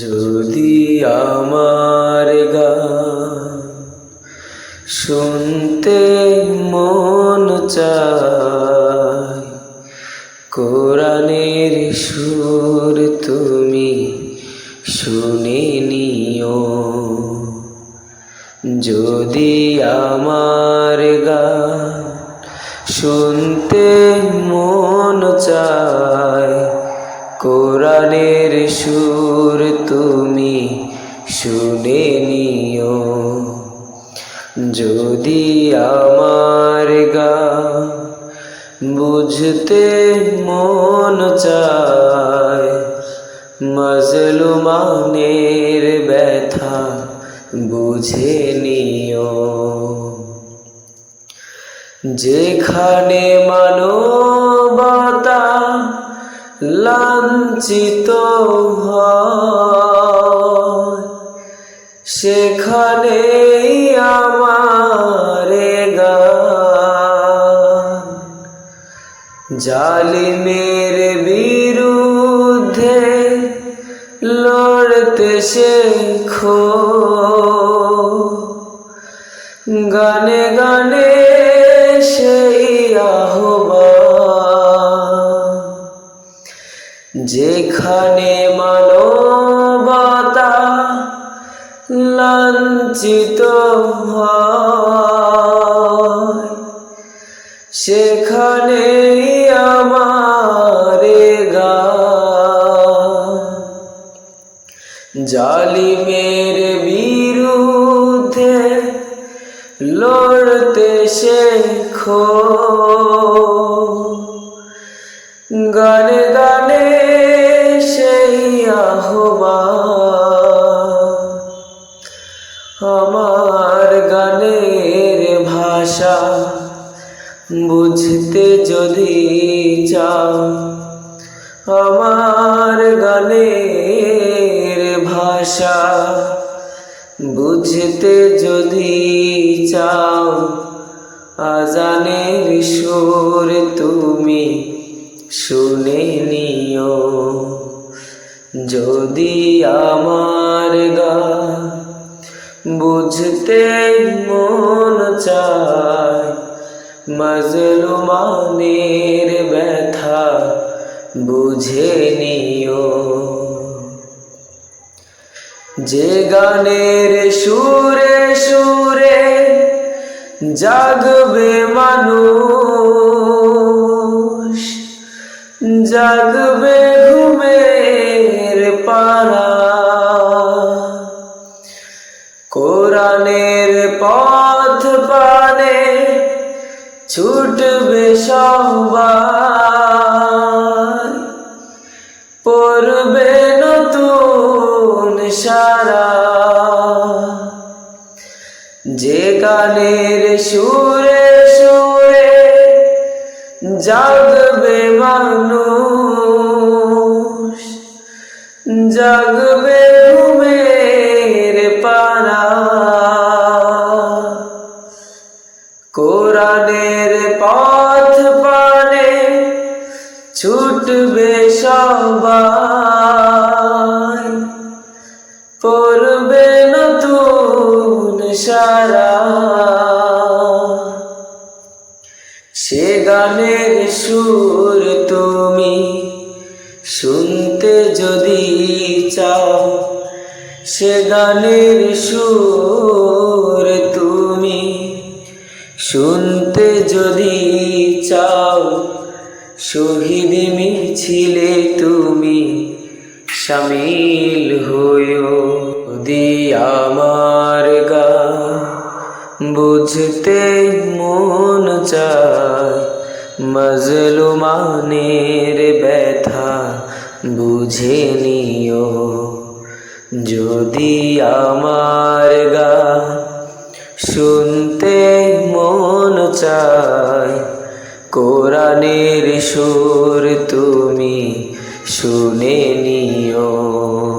যদি আমার গান শুনতে মন চায়, কোরআনের সুর তুমি শুনে নিও। যদি আমার গান শুনতে মন চায় কোরআনের সুর তুমি শুনে নিও। যদি আমার গা বুঝতে মন চায়, মজলুমানের ব্যথা বুঝে নিও। যেখানে মানবতা হয়। সেখানে আমার গান। জালিমের বিরুদ্ধে লড়তে শেখো। গানে গানে সেই আহ্বান যেখানে মানবতা লাঞ্ছিত সেখানে আমার জালিমের বিরুদ্ধে লড়তে শেখো। গানে ভাষা বুঝতে যদি চাও, আমার গানের ভাষা বুঝতে যদি চাও, আজানের সুর তুমি শুনে নিও। যদি আমার গান বুঝতে মন চায় মজলুমানের ব্যথা, বুঝে নিও। যে গানের সুরে সুরে জাগবে মানুষ, জাগবে ঘুমের পাড়া। কোরআনের পথ পানে ছুটবে সবাই। পড়বে নতুন সারা। যে গানের সুরে সুরে জাগবে মানুষ, জাগবে কোরআনের পথ পানে ছুটবে সবাই। পড়বে নতুন সারা। সে গানের সুর তুমি শুনতে যদি চাও, সে গানের সুর শুনতে যদি চাও, শহীদ মিছিলে তুমি সামিল হইও। যদি আমার গা বুঝতে মন চায়, মজলুমানের ব্যথা বুঝে নিও। যদি আমার গা শুনতে মন চায়। কোরআনের সুর তুমি শুনে নিও।